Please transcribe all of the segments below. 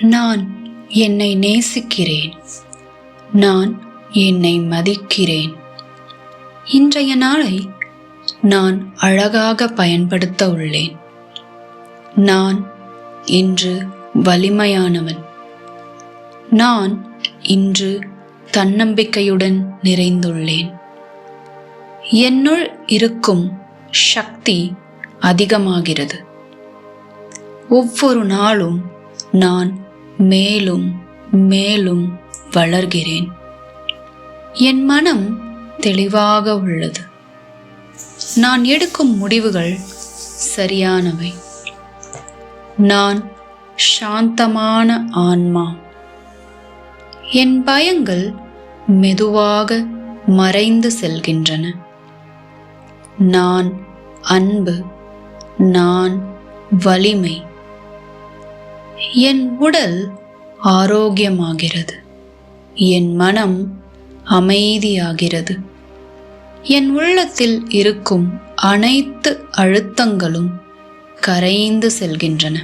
நான் என்னை நேசிக்கிறேன். நான் என்னை மதிக்கிறேன். இன்றைய நாளை நான் அழகாக பயன்படுத்த உள்ளேன். நான் இன்று வலிமையானவன். நான் இன்று தன்னம்பிக்கையுடன் நிறைந்துள்ளேன். என்னுள் இருக்கும் சக்தி அதிகமாகிறது. ஒவ்வொரு நாளும் நான் மேலும் மேலும் வளர்கிறேன். என் மனம் தெளிவாக உள்ளது. நான் எடுக்கும் முடிவுகள் சரியானவை. நான் சாந்தமான ஆன்மா. என் பயங்கள் மெதுவாக மறைந்து செல்கின்றன. நான் அன்பு நான் வலிமை. என் உடல் ஆரோக்கியமாகிறது. என் மனம் அமைதியாகிறது. என் உள்ளத்தில் இருக்கும் அனைத்து அழுத்தங்களும் கரைந்து செல்கின்றன.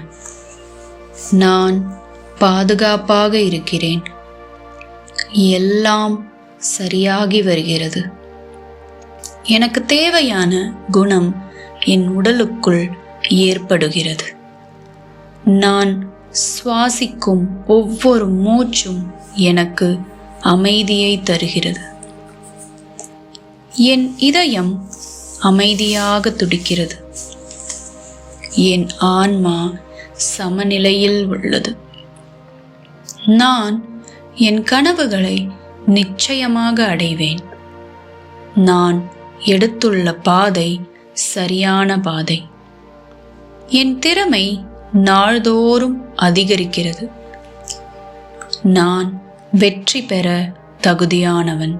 நான் பாதுகாப்பாக இருக்கிறேன். எல்லாம் சரியாகி வருகிறது. எனக்கு தேவையான குணம் என் உடலுக்குள் ஏற்படுகிறது. நான் சுவாசிக்கும் ஒவ்வொரு மூச்சும் எனக்கு அமைதியை தருகிறது. என் இதயம் அமைதியாக துடிக்கிறது. என் ஆன்மா சமநிலையில் உள்ளது. நான் என் கனவுகளை நிச்சயமாக அடைவேன். நான் எடுத்துள்ள பாதை சரியான பாதை. என் திறமை நாள்தோறும் அதிகரிக்கிறது. நான் வெற்றி பெற தகுதியானவன்.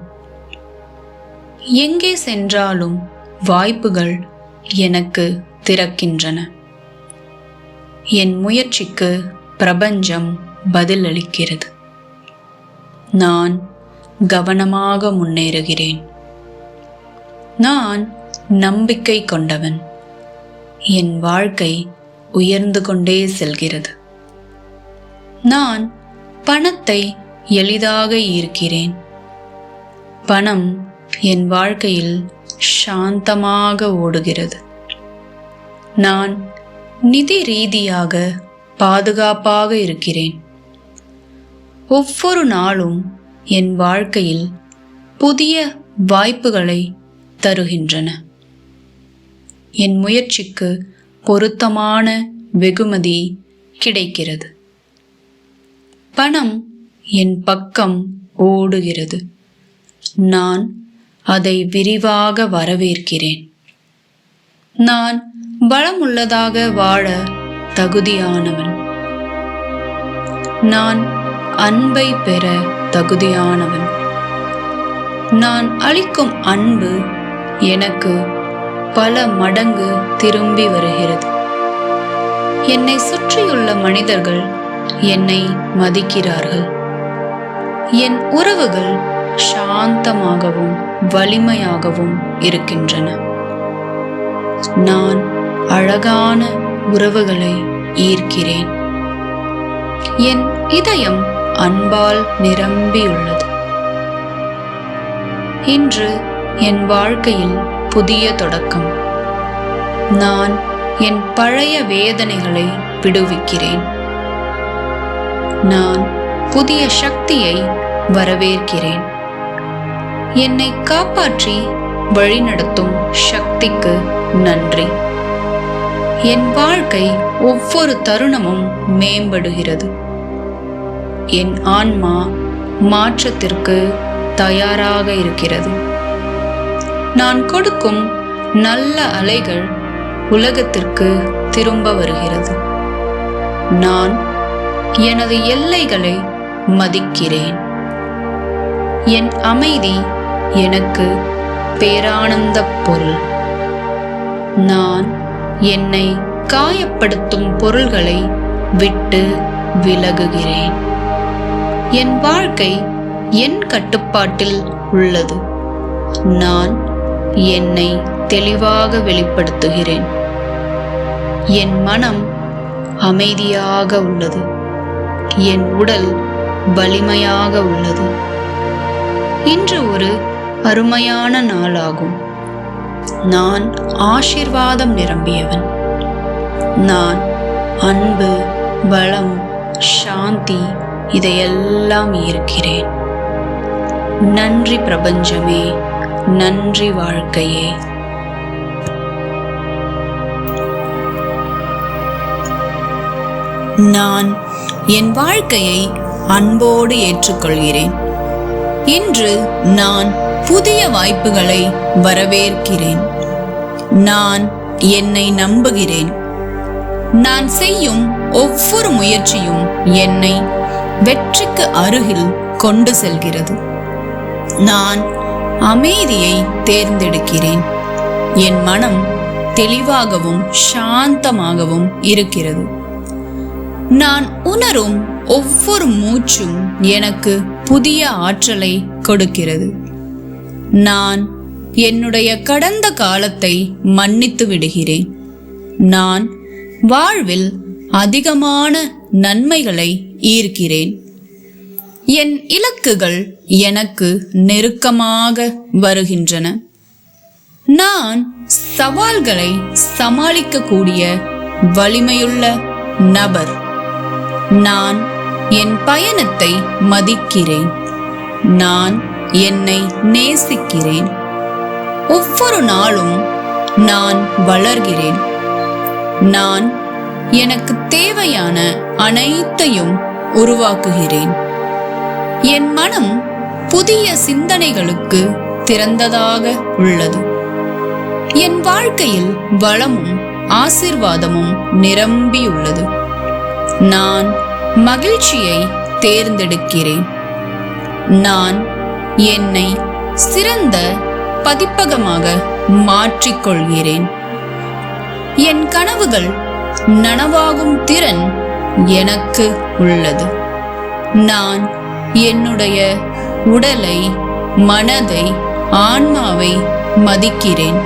எங்கே சென்றாலும் வாய்ப்புகள் எனக்கு திறக்கின்றன. என் முயற்சிக்கு பிரபஞ்சம் பதிலளிக்கிறது. நான் கவனமாக முன்னேறுகிறேன். நான் நம்பிக்கை கொண்டவன். என் வாழ்க்கை உயர்ந்து கொண்டே செல்கிறது. நான் பணத்தை எளிதாக ஈர்க்கிறேன். பணம் என் வாழ்க்கையில் சாந்தமாக ஓடுகிறது. நான் நிதி ரீதியாக பாதுகாப்பாக இருக்கிறேன். ஒவ்வொரு நாளும் என் வாழ்க்கையில் புதிய வாய்ப்புகளை தருகின்றன. என் முயற்சிக்கு பொருத்தமான வெகுமதி கிடைக்கிறது. பணம் என் பக்கம் ஓடுகிறது. நான் அதை விரிவாக வரவேற்கிறேன். நான் பலமுள்ளதாக வாழ தகுதியானவன். நான் அன்பை பெற தகுதியானவன். நான் அளிக்கும் அன்பு எனக்கு பல மடங்கு திரும்பி வருகிறது. என்னை சுற்றியுள்ள மனிதர்கள் என்னை மதிக்கிறார்கள். என் உறவுகள் சாந்தமாகவும் வலிமையாகவும் இருக்கின்றன. நான் அழகான உறவுகளை ஈர்க்கிறேன். என் இதயம் அன்பால் நிரம்பியுள்ளது. இன்று என் வாழ்க்கையில் புதிய தொடக்கம். நான் என் பழைய வேதனைகளை விடுவிக்கிறேன். நான் புதிய சக்தியை வரவேற்கிறேன். என்னை காப்பாற்றி வழிநடத்தும் சக்திக்கு நன்றி. என் வாழ்க்கை ஒவ்வொரு தருணமும் மேம்படுகிறது. என் ஆன்மா மாற்றத்திற்கு தயாராக இருக்கிறது. நான் கொடுக்கும் நல்ல அலைகள் உலகத்திற்கு திரும்ப வருகிறது. நான் எனது எல்லைகளை மதிக்கிறேன். என் அமைதி எனக்கு பேரானந்த பொருள். நான் என்னை காயப்படுத்தும் பொருள்களை விட்டு விலகுகிறேன். என் வாழ்க்கை என் கட்டுப்பாட்டில் உள்ளது. நான் என்னை தெளிவாக வெளிப்படுத்துகிறேன். என் மனம் அமைதியாக உள்ளது. என் உடல் வலிமையாக உள்ளது. இன்று ஒரு அருமையான நாளாகும். நான் ஆசிர்வாதம் நிரம்பியவன். நான் அன்பு பலம் சாந்தி இதையெல்லாம் இருக்கிறேன் நன்றி பிரபஞ்சமே. நன்றி வாழ்க்கையே. நான் என் வாழ்க்கையை அன்போடு ஏற்றுக்கொள்கிறேன். இன்று நான் புதிய வாய்ப்புகளை வரவேற்கிறேன். நான் என்னை நம்புகிறேன். நான் செய்யும் ஒவ்வொரு முயற்சியும் என்னை வெற்றிக்கு அருகில் கொண்டு செல்கிறது. நான் அமைதியை தேர்ந்தெடுக்கிறேன். என் மனம் தெளிவாகவும் சாந்தமாகவும் இருக்கிறது. நான் உணரும் ஒவ்வொரு மூச்சும் எனக்கு புதிய ஆற்றலை கொடுக்கிறது. நான் என்னுடைய கடந்த காலத்தை மன்னித்து விடுகிறேன். நான் வாழ்வில் அதிகமான நன்மைகளை ஈர்க்கிறேன். என் இலக்குகள் எனக்கு நெருக்கமாக வருகின்றன. நான் சவால்களை சமாளிக்கக்கூடிய வலிமையுள்ள நபர். நான் என் பயணத்தை மதிக்கிறேன். நான் என்னை நேசிக்கிறேன். ஒவ்வொரு நாளும் நான் வளர்கிறேன். நான் எனக்கு தேவையான அனைத்தையும் உருவாக்குகிறேன். என் மனம் புதிய சிந்தனைகளுக்கு திறந்ததாக உள்ளது. என் வாழ்க்கையில் வளமும் ஆசிர்வாதமும் நிரம்பியுள்ளது. நான் மகிழ்ச்சியை தேர்ந்தெடுக்கிறேன். நான் என்னை சிறந்த பதிப்பகமாக மாற்றிக்கொள்கிறேன். என் கனவுகள் நனவாகும் திறன் எனக்கு உள்ளது. நான் என்னுடைய உடலை மனதை ஆன்மாவை மதிக்கிறேன்.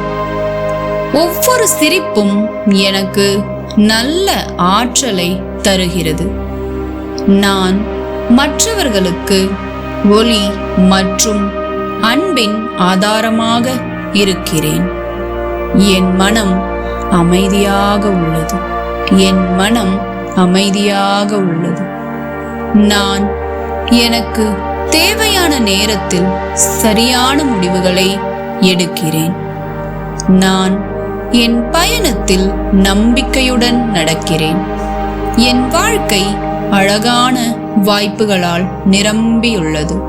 ஒவ்வொரு சிரிப்பும் எனக்கு நல்ல ஆற்றலை தருகிறது. நான் மற்றவர்களுக்கு ஒளி மற்றும் அன்பின் ஆதாரமாக இருக்கிறேன். என் மனம் அமைதியாக உள்ளது. என் மனம் அமைதியாக உள்ளது. நான் எனக்கு தேவையான நேரத்தில் சரியான முடிவுகளை எடுக்கிறேன். நான் என் பயணத்தில் நம்பிக்கையுடன் நடக்கிறேன். என் வாழ்க்கை அழகான வாய்ப்புகளால் நிரம்பியுள்ளது.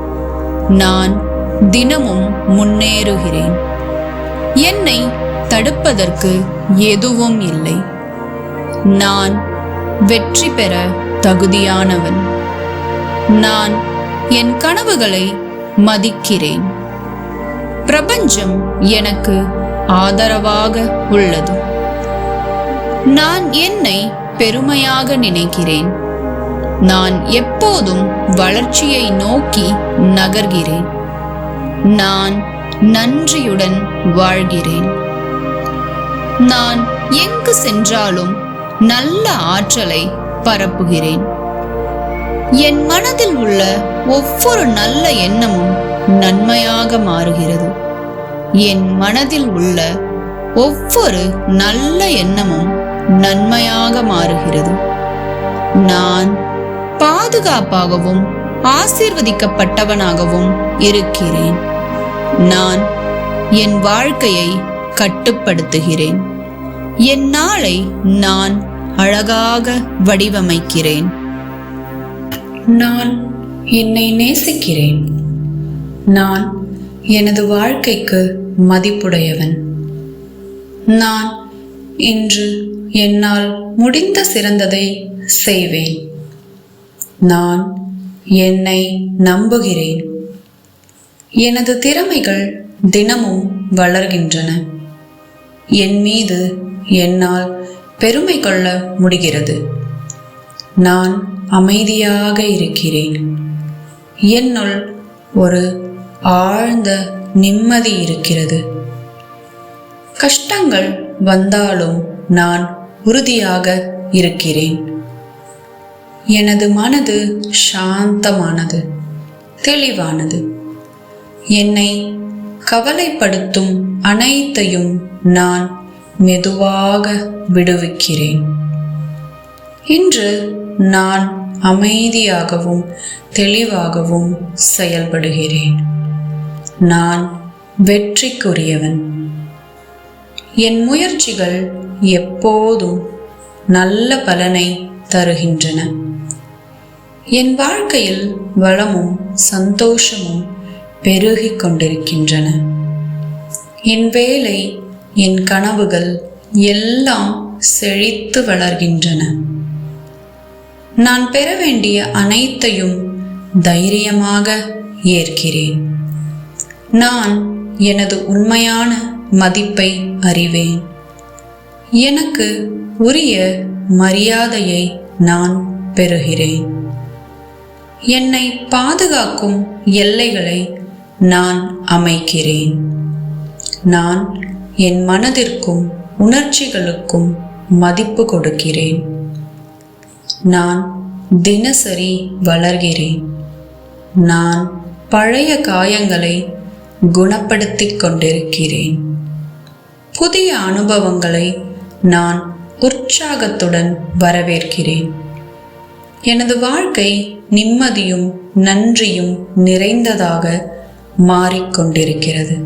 நான் தினமும் முன்னேறுகிறேன். என்னை தடுப்பதற்கு எதுவும் இல்லை. நான் வெற்றி பெற தகுதியானவன். நான் என் கனவுகளை மதிக்கிறேன். பிரபஞ்சம் எனக்கு ஆதரவாக உள்ளது. நான் என்னை பெருமையாக நினைக்கிறேன். நான் எப்போதும் வளர்ச்சியை நோக்கி நகர்கிறேன். நான் நன்றியுடன் வாழ்கிறேன். நான் எங்கு சென்றாலும் நல்ல ஆற்றலை பரப்புகிறேன். என் மனதில் உள்ள ஒவ்வொரு நல்ல எண்ணமும் நன்மையாக மாறுகிறது. என் மனதில் உள்ள ஒவ்வொரு நல்ல எண்ணமும் நன்மையாக மாறுகிறது. நான் பாதுகாப்பாகவும் ஆசீர்வதிக்கப்பட்டவனாகவும் இருக்கிறேன். நான் என் வாழ்க்கையை கட்டுப்படுத்துகிறேன். என் நாளை நான் அழகாக வடிவமைக்கிறேன். நான் என்னை நேசிக்கிறேன். நான் எனது வாழ்க்கைக்கு மதிப்புடையவன். நான் இன்று என்னால் முடிந்த சிறந்ததை செய்வேன். நான் என்னை நம்புகிறேன். எனது திறமைகள் தினமும் வளர்கின்றன. என் மீது என்னால் பெருமை கொள்ள முடிகிறது. நான் அமைதியாக இருக்கிறேன். என்னுள் ஒரு ஆழ்ந்த நிம்மதி இருக்கிறது. கஷ்டங்கள் வந்தாலும் நான் உறுதியாக இருக்கிறேன். எனது மனது சாந்தமானது தெளிவானது. என்னை கவலைப்படுத்தும் அனைத்தையும் நான் மெதுவாக விடுவிக்கிறேன். இன்று நான் அமைதியாகவும் தெளிவாகவும் செயல்படுகிறேன். நான் வெற்றிக்குரியவன். என் முயற்சிகள் எப்போதும் நல்ல பலனை தருகின்றன. என் வாழ்க்கையில் வளமும் சந்தோஷமும் பெருகிக் கொண்டிருக்கின்றன. என் வேலை என் கனவுகள் எல்லாம் செழித்து வளர்கின்றன. நான் பெற வேண்டிய அனைத்தையும் தைரியமாக ஏற்கிறேன். நான் எனது உண்மையான மதிப்பை அறிவேன். எனக்கு உரிய மரியாதையை நான் பெறுகிறேன். என்னை பாதுகாக்கும் எல்லைகளை நான் அமைக்கிறேன். நான் என் மனதிற்கும் உணர்ச்சிகளுக்கும் மதிப்பு கொடுக்கிறேன். நான் தினசரி வளர்கிறேன். நான் பழைய காயங்களை குணப்படுத்திக் கொண்டிருக்கிறேன். புதிய அனுபவங்களை நான் உற்சாகத்துடன் வரவேற்கிறேன். எனது வாழ்க்கை நிம்மதியும் நன்றியும் நிறைந்ததாக மாறிக்கொண்டிருக்கிறது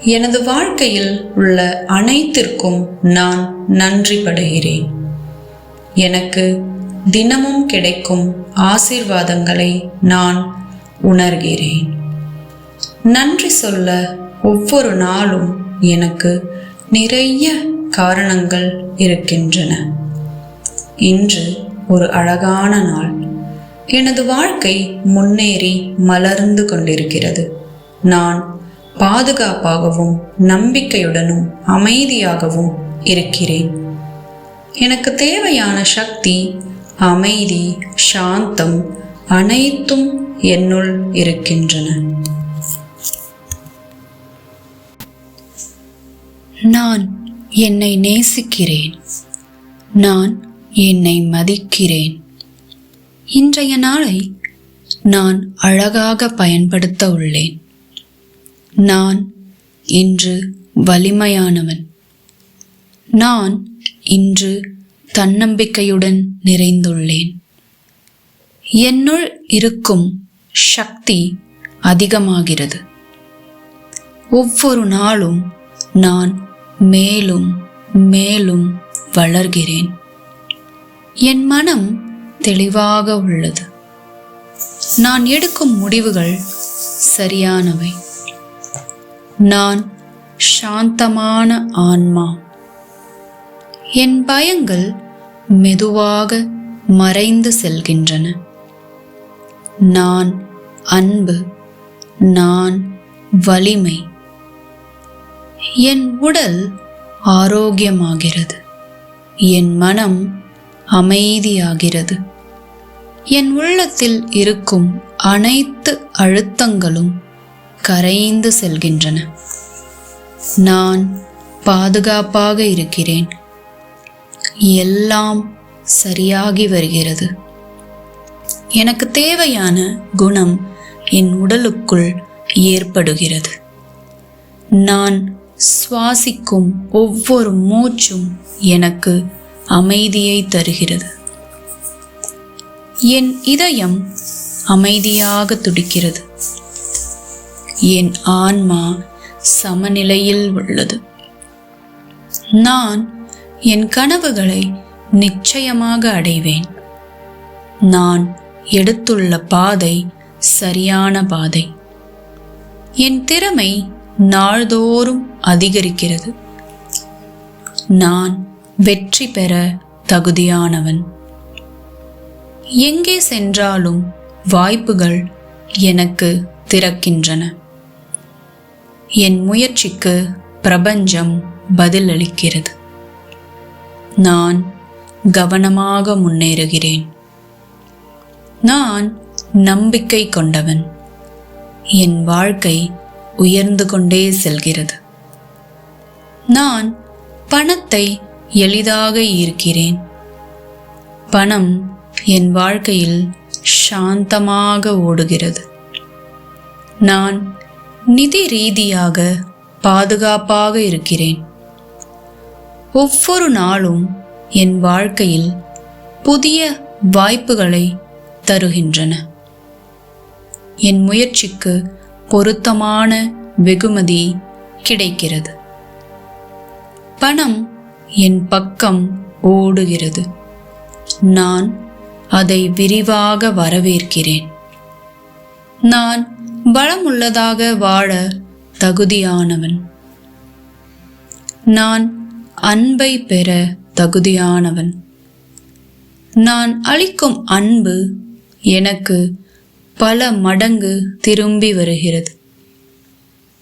எனது வாழ்க்கையில் உள்ள அனைத்திற்கும் நான் நன்றிப்படுகிறேன் எனக்கு தினமும் கிடைக்கும் ஆசீர்வாதங்களை நான் உணர்கிறேன். நன்றி சொல்ல ஒவ்வொரு நாளும் எனக்கு நிறைய காரணங்கள் இருக்கின்றன. இன்று ஒரு அழகான நாள். எனது வாழ்க்கை முன்னேறி மலர்ந்து கொண்டிருக்கிறது. நான் பாதுகாப்பாகவும் நம்பிக்கையுடனும் அமைதியாகவும் இருக்கிறேன். எனக்கு தேவையான சக்தி அமைதி சாந்தம் அனைத்தும் என்னுள் இருக்கின்றன. நான் என்னை நேசிக்கிறேன். நான் என்னை மதிக்கிறேன். இன்றைய நாளை நான் அழகாக பயன்படுத்த உள்ளேன். நான் இன்று வலிமையானவன். நான் இன்று தன்னம்பிக்கையுடன் நிறைந்துள்ளேன். என்னுள் இருக்கும் சக்தி அதிகமாகிறது. ஒவ்வொரு நாளும் நான் மேலும் மேலும் வளர்கிறேன். என் மனம் தெளிவாக உள்ளது. நான் எடுக்கும் முடிவுகள் சரியானவை. நான் சாந்தமான ஆன்மா. என் பயங்கள் மெதுவாக மறைந்து செல்கின்றன. நான் அன்பு நான் வலிமை. என் உடல் ஆரோக்கியமாகிறது. என் மனம் அமைதியாகிறது. என் உள்ளத்தில் இருக்கும் அனைத்து அழுத்தங்களும் கரைந்து செல்கின்றன. நான் பாதுகாப்பாக இருக்கிறேன். எல்லாம் சரியாகி வருகிறது. எனக்கு தேவையான குணம் என் உடலுக்குள் ஏற்படுகிறது. நான் சுவாசிக்கும் ஒவ்வொரு மூச்சும் எனக்கு அமைதியை தருகிறது. என் இதயம் அமைதியாக துடிக்கிறது. என் ஆன்மா சமநிலையில் உள்ளது. நான் என் கனவுகளை நிச்சயமாக அடைவேன். நான் எடுத்துள்ள பாதை சரியான பாதை. என் திறமை நாள்தோறும் அதிகரிக்கிறது. நான் வெற்றி பெற தகுதியானவன். எங்கே சென்றாலும் வாய்ப்புகள் எனக்கு திறக்கின்றன. என் முயற்சிக்கு பிரபஞ்சம் பதிலளிக்கிறது. நான் கவனமாக முன்னேறுகிறேன். நான் நம்பிக்கை கொண்டவன். என் வாழ்க்கை உயர்ந்து கொண்டே செல்கிறது. நான் பணத்தை எளிதாக ஈர்க்கிறேன். பணம் என் வாழ்க்கையில் சாந்தமாக ஓடுகிறது. நான் நிதி ரீதியாக பாதுகாப்பாக இருக்கிறேன். ஒவ்வொரு நாளும் என் வாழ்க்கையில் புதிய வாய்ப்புகளை தருகின்றன. என் முயற்சிக்கு பொருத்தமான வெகுமதி கிடைக்கிறது. பணம் என் பக்கம் ஓடுகிறது. நான் அதை விரிவாக வரவேற்கிறேன். நான் பலமுள்ளதாக வாழ தகுதியானவன். நான் அன்பை பெற தகுதியானவன். நான் அளிக்கும் அன்பு எனக்கு பல மடங்கு திரும்பி வருகிறது.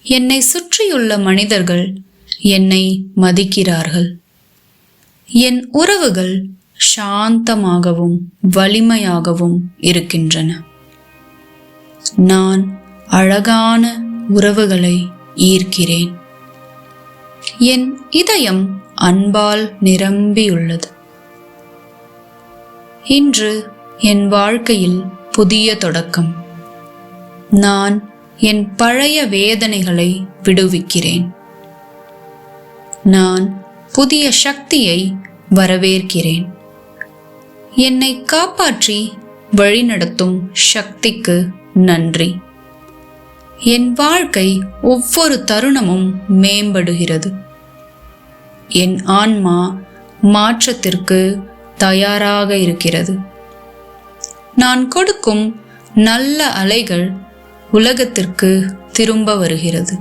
என்னை சுற்றியுள்ள மனிதர்கள் என்னை மதிக்கிறார்கள். என் உறவுகள் சாந்தமாகவும் வலிமையாகவும் இருக்கின்றன. நான் அழகான உறவுகளை ஈர்க்கிறேன். என் இதயம் அன்பால் நிரம்பியுள்ளது. இன்று என் வாழ்க்கையில் புதிய தொடக்கம். நான் என் பழைய வேதனைகளை விடுவிக்கிறேன். நான் புதிய சக்தியை வரவேற்கிறேன். என்னை காப்பாற்றி வழிநடத்தும் சக்திக்கு நன்றி. என் வாழ்க்கை ஒவ்வொரு தருணமும் மேம்படுகிறது. என் ஆன்மா மாற்றத்திற்கு தயாராக இருக்கிறது. நான் கொடுக்கும் நல்ல அலைகள் உலகத்திற்கு திரும்ப வருகிறது.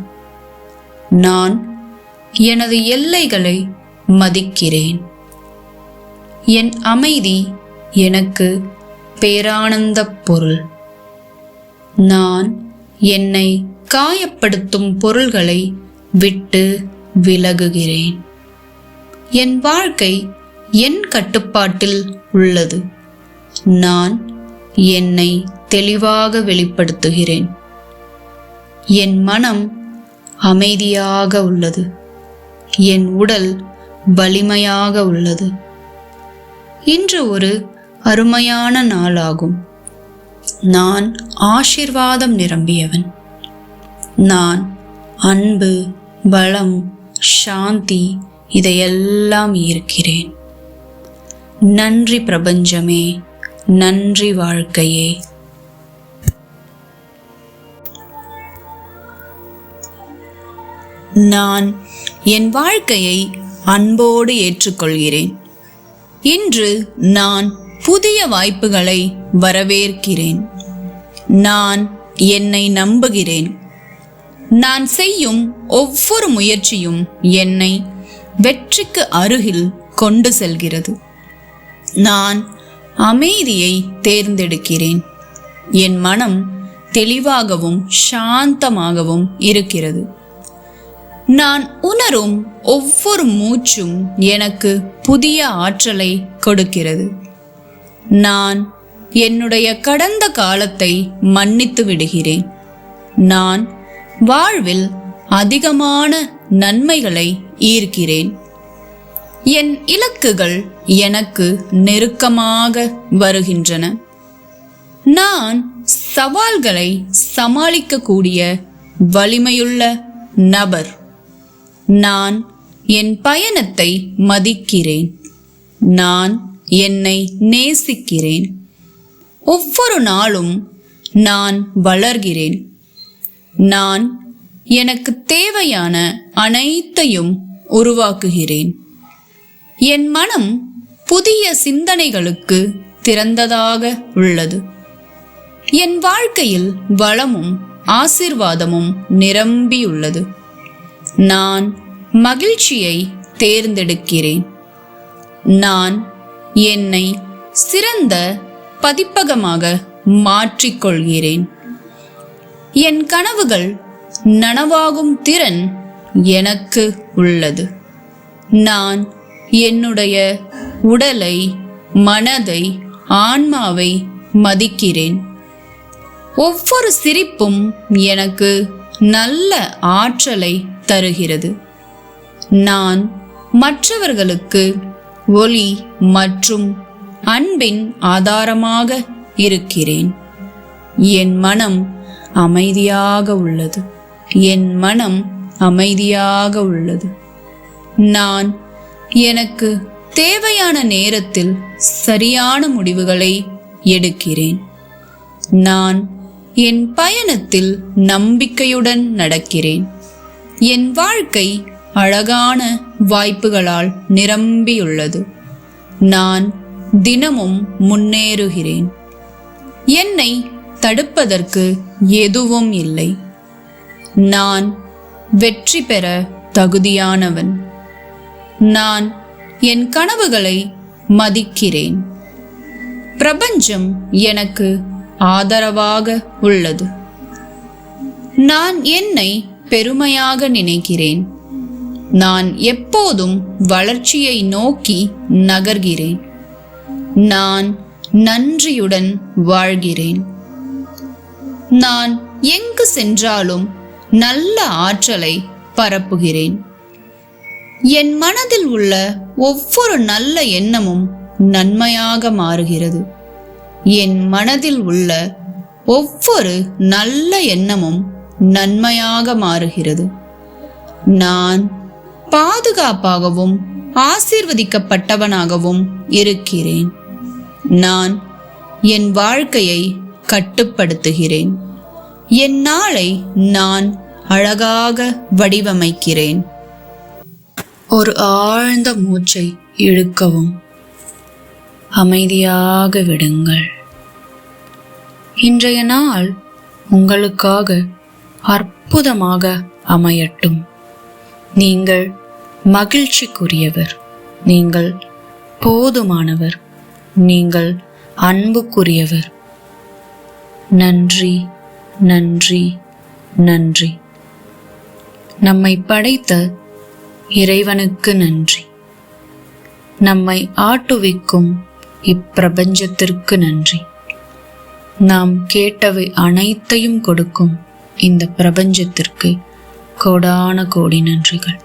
நான் எனது எல்லைகளை மதிக்கிறேன். என் அமைதி எனக்கு பேரானந்த பொருள். நான் என்னை காயப்படுத்தும் பொருள்களை விட்டு விலகுகிறேன். என் வாழ்க்கை என் கட்டுப்பாட்டில் உள்ளது. நான் என்னை தெளிவாக வெளிப்படுத்துகிறேன். என் மனம் அமைதியாக உள்ளது. என் உடல் வலிமையாக உள்ளது. இன்று ஒரு அருமையான நாளாகும். நான் ஆசிர்வாதம் நிரம்பியவன். நான் அன்பு பலம் சாந்தி இதையெல்லாம் ஈர்க்கிறேன். நன்றி பிரபஞ்சமே நன்றி வாழ்க்கையே. நான் என் வாழ்க்கையை அன்போடு ஏற்றுக்கொள்கிறேன். இன்று நான் புதிய வாய்ப்புகளை வரவேற்கிறேன். நான் என்னை நம்புகிறேன். நான் செய்யும் ஒவ்வொரு முயற்சியும் என்னை வெற்றிக்கு அருகில் கொண்டு செல்கிறது. நான் அமைதியை தேர்ந்தெடுக்கிறேன். என் மனம் தெளிவாகவும் சாந்தமாகவும் இருக்கிறது. நான் உணரும் ஒவ்வொரு மூச்சும் எனக்கு புதிய ஆற்றலை கொடுக்கிறது. நான் என்னுடைய கடந்த காலத்தை மன்னித்து விடுகிறேன். நான் வாழ்வில் அதிகமான நன்மைகளை ஈர்க்கிறேன். என் இலக்குகள் எனக்கு நெருக்கமாக வருகின்றன. நான் சவால்களை சமாளிக்கக்கூடிய வலிமையுள்ள நபர். நான் என் பயணத்தை மதிக்கிறேன். நான் என்னை நேசிக்கிறேன். ஒவ்வொரு நாளும் நான் வளர்கிறேன். நான் எனக்கு தேவையான அனைத்தையும் உருவாக்குகிறேன். என் மனம் புதிய சிந்தனைகளுக்கு திறந்ததாக உள்ளது. என் வாழ்க்கையில் வளமும் ஆசிர்வாதமும் நிரம்பியுள்ளது. நான் மகிழ்ச்சியை தேர்ந்தெடுக்கிறேன். நான் என்னை சிறந்த பதிப்பகமாக மாற்றிக்கொள்கிறேன். என் கனவுகள் நனவாகும் திறன் எனக்கு உள்ளது. நான் என்னுடைய உடலை மனதை ஆன்மாவை மதிக்கிறேன். ஒவ்வொரு சிரிப்பும் எனக்கு நல்ல ஆற்றலை தருகிறது. நான் மற்றவர்களுக்கு ஒளி மற்றும் அன்பின் ஆதாரமாக இருக்கிறேன். என் மனம் அமைதியாக உள்ளது. என் மனம் அமைதியாக உள்ளது. நான் எனக்கு தேவையான நேரத்தில் சரியான முடிவுகளை எடுக்கிறேன். நான் என் பயணத்தில் நம்பிக்கையுடன் நடக்கிறேன். என் வாழ்க்கை அழகான வாய்ப்புகளால் நிரம்பியுள்ளது. நான் தினமும் முன்னேறுகிறேன். என்னை தடுப்பதற்கு எதுவும் இல்லை. நான் வெற்றி பெற தகுதியானவன். நான் என் கனவுகளை மதிக்கிறேன். பிரபஞ்சம் எனக்கு ஆதரவாக உள்ளது. நான் என்னை பெருமையாக நினைக்கிறேன். நான் எப்போதும் வளர்ச்சியை நோக்கி நகர்கிறேன். நான் நன்றியுடன் வாழ்கிறேன். நான் எங்கு சென்றாலும் நல்ல ஆற்றலை பரப்புகிறேன். என் மனதில் உள்ள ஒவ்வொரு நல்ல எண்ணமும் நன்மையாக மாறுகிறது. என் மனதில் உள்ள ஒவ்வொரு நல்ல எண்ணமும் நன்மையாக மாறுகிறது. நான் பாதுகாப்பாகவும் ஆசீர்வதிக்கப்பட்டவனாகவும் இருக்கிறேன். நான் என் வாழ்க்கையை கட்டுப்படுத்துகிறேன். என் நாளை நான் அழகாக வடிவமைக்கிறேன். ஒரு ஆழ்ந்த மூச்சை இழுக்கவும். அமைதியாக விடுங்கள். இன்றைய நாள் உங்களுக்காக அற்புதமாக அமையட்டும். நீங்கள் மகிழ்ச்சிக்குரியவர். நீங்கள் போதுமானவர். நீங்கள் அன்புக்குரியவர். நன்றி நன்றி நன்றி. நம்மை படைத்த இறைவனுக்கு நன்றி. நம்மை ஆட்டுவிக்கும் இப்பிரபஞ்சத்திற்கு நன்றி. நாம் கேட்டவை அனைத்தையும் கொடுக்கும் இந்த பிரபஞ்சத்திற்கு கோடான கோடி நன்றிகள்.